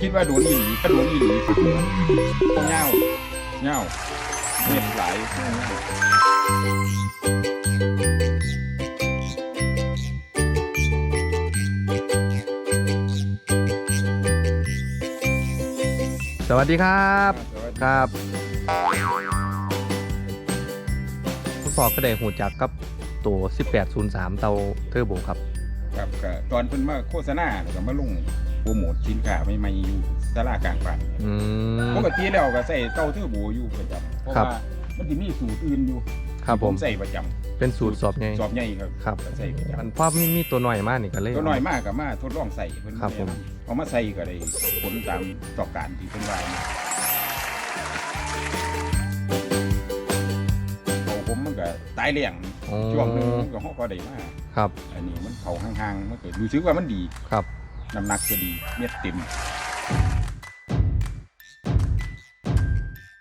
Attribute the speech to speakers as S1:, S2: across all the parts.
S1: คิดว่าโดนอีหลีก็โดนอีหลีเงาเงาเม็ดหล
S2: สวัสดีครับครับคุณพ่อก็ได้หูจักกับตัว 1803 เตาเทอร์โบครับ
S1: ครับก็ตอนเพิ่นมาโฆษณาแล้วก็มาลง รโมทสินค้าใหม่ๆอยู่ตลาดกลางป่าน
S2: อืม
S1: ปกติแล้วก็ใส่เต้าเทือโบอยู่ประจำเพราะ
S2: ครับ
S1: ว่ามันสิมีสูตรอื่นอยู่
S2: ครับผม
S1: ที่ใส่ประจำ
S2: เป็นสูตรสอบไง
S1: สอบใหญ่ครับ
S2: ครับ
S1: ก็ใส่ประจำ
S2: มันพ่อมีมีตัวหน่อยมากนี่ก็เลย
S1: ตัวน้อยมากกับมาทดลองใส่เพิ่น
S2: ครับผม
S1: เอามาใส่ก็ได้ผลตามต่อการที่เพิ่นว่าเอาผมมันก็ตายเลี้ยง
S2: อ๋อ
S1: ช่วงหนึงมันก็ฮอกพอได้มา
S2: ครับ
S1: อันนี้มันเขาห่างๆมันก็รู้สึกว่ามันดี
S2: ครับ
S1: น้ำหนักก็ดีเม็ดเต็ม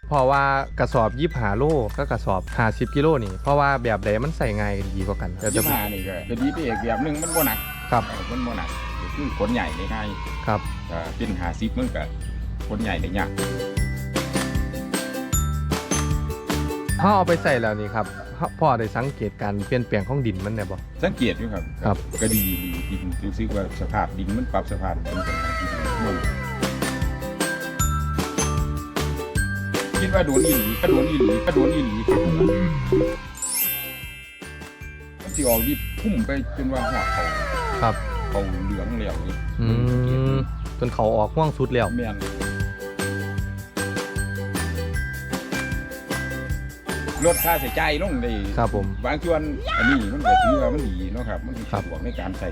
S2: เพราะว่ากระสอบยิบหาโลก็กระสอบ50กิโลนี่ เพราะว่าแบบใดมันใส่ง่ายดีกว่ากันแต่
S1: ยี่ห้านี่ก็ก็ดีไปอีกแบบหนึงมันบ่หนัก
S2: ครับ
S1: เออมันบ่หนักก็คือขนใหญ่ได้ง่าย
S2: ครับ
S1: ก็เป็นหาซิปมันก็ขนใหญ่ได้ยาก
S2: ถ้าเอาไปใส่แล้วนี่ครับ พ่อได้สังเกตการเปลี่ยนแปลงของดินมันได้บ่
S1: สังเกตอยู่ครับ
S2: ครับ
S1: ก็ดีดีดินรู้สึกว่าสภาพดินมันปรับสภาพเป็นผลทางที่ดีมันคิดว่าโดนอีหลีก็โดนอีหลีก็โดนอีหลีครับมันที่ออกนี่พุ่มไปจนว่าหัวเขา
S2: ครับ
S1: เขาเหลืองเหลวนี่
S2: อืมจนเขาออกห่วงสุดแล้ว
S1: แม่น ลดค่าใช้จ่ายลงได้
S2: ครับผม
S1: บางส่วนอันนี้มันก็ถือว่ามันดีเนาะครับ มัน
S2: ครั
S1: สะ
S2: บ
S1: ดวกในการใส่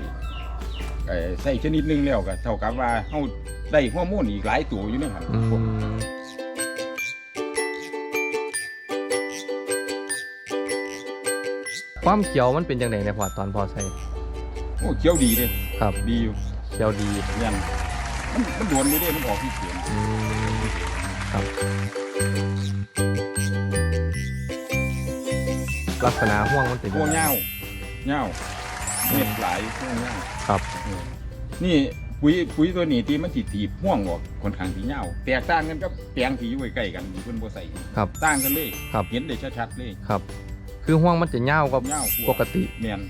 S1: เอ่อใส่ชนิดหนึงแล้วก็เท่ากับว่าเฮาได้ฮอร์โมนอีกหลายตัวอยู่ในหัน
S2: อืมความเขียวมันเป็นยังไงในยพอตอนพอใส่
S1: โอ้เขียวดีเลย
S2: ครับ
S1: ดีอยู่
S2: เขียวดี
S1: ยันมันมันโดนอยู่เด้มันออกที่เขียน
S2: อืมครับ ลักษณะห่วงมันเป็น
S1: พวก
S2: ยังไง
S1: เงาเงาเม็ดหลายพวกเงา
S2: ครับ
S1: เออนี่ปุ๋ยปุ๋ยตัวนี้ที่มันสิถีบห่วงออกค่อนข้างที่เงาแตกต่างกันกับแปลงที่อยู่ใกล้ๆกันที่เพิ่นบ่ใส่
S2: ครับ
S1: ต่างกันเลย
S2: ครับ
S1: เห็นได้ชัดๆเลย
S2: ครับ คือห่วงมันจะเง่าวกว่า
S1: เงา
S2: ปกติ
S1: แม่น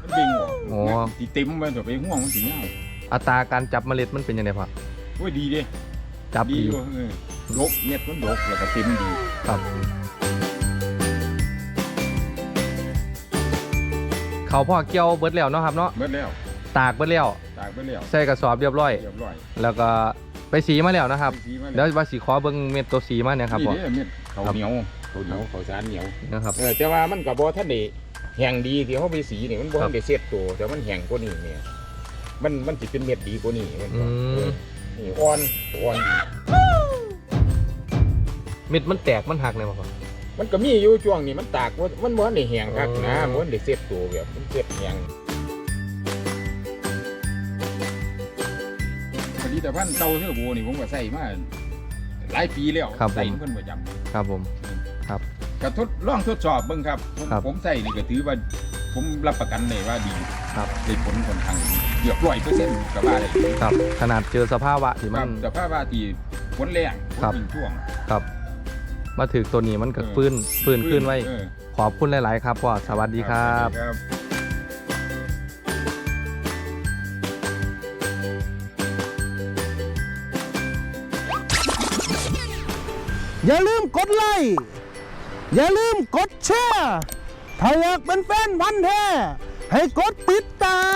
S1: มันเบ่งออก
S2: อ๋อ
S1: ที่เต็มไปต่อไปห่วงมันสิเงา
S2: อัตราการจับเมล็ดมันเป็นยังไงพอ
S1: โอ้ยดีเด้
S2: จับ
S1: ดี
S2: ดี
S1: อยู่เออดกเม็ดมันดกแล้วก็เต็มดี
S2: ครับ เขาพ่อเกี่ยวเบิดแล้วเนาะครับเนาะ
S1: เบิดแล้ว
S2: ตากเบิดแล้ว
S1: ตากเบิดแล้ว
S2: ใส่กระสอบเรียบร้อย
S1: เรียบร้อย
S2: แล้วก็ไปสีมาแล้วนะครับ
S1: สีมา
S2: เดี๋ยวว่าสีขอเบิ้งเม็ดตัวสีมาเนี่ยครับ
S1: นี่
S2: พ่อ
S1: เด้เม็ดข้าว
S2: ครับ
S1: เหนียวข้าวเหนียวข้าวสารเหนียว
S2: นะครับ
S1: เออแต่ว่ามันก็บ่ทันได้แห้งดีที่เขาไปสีนี่มันบ่
S2: ครั
S1: ทั
S2: บ
S1: นได้เซ็ตตัวแต่มันแห้งกว่านี้เนี่ยมันมันสิเป็นเม็ดดีกว่านี้มัน
S2: อื
S1: ก็
S2: ม
S1: เออนี่อ่อนอ่อนดี
S2: เม็ดมันแตกมันหักเลยพ่อ
S1: มันก็มีอยู่ช่วงนี้มันตากว่ามันบ่ทันได้แห้งคักนะ
S2: อ๋อ
S1: บ่ทันได้เซ็ตตัวแบบมันเซ็ตแห้งผลิตภัณฑ์เต้าเทือโบนี่ผมก็ใส่มาหลายปีแล้ว
S2: ครับผม
S1: ใส่เพิ่นประจำ
S2: ครับผมครับ
S1: ก็ทดลองทดสอบเบิ่งครับ ผม
S2: ครับ
S1: ผมใส่นี่ก็ถือว่าผมรับประกันเลยว่าดี
S2: ครับ
S1: ได้ผลค่อนข้างดีเกือบร้อยเปอร์เซ็นต์ก็ว่าได้
S2: ครับ ขนาดเจอสภาวะที่
S1: ค
S2: มั
S1: รั
S2: น
S1: บแต่ภาพว่าที่ฝนแรงฝน
S2: ครับ
S1: ทิ้งช่วง
S2: ครับ มาถึงตัวนี้มันก็
S1: เออ
S2: ฟื้นฟื้นขึ้นไว้
S1: เออ
S2: ขอบคุณหลาย ๆ ครับพ่อสวัสดีครับ
S1: สวัสดีครับ
S3: อย่าลืมกดไลค์ อย่าลืมกดแชร์ ถ้าอยากเป็นแฟนพันธ์แท้ให้กดติดตาม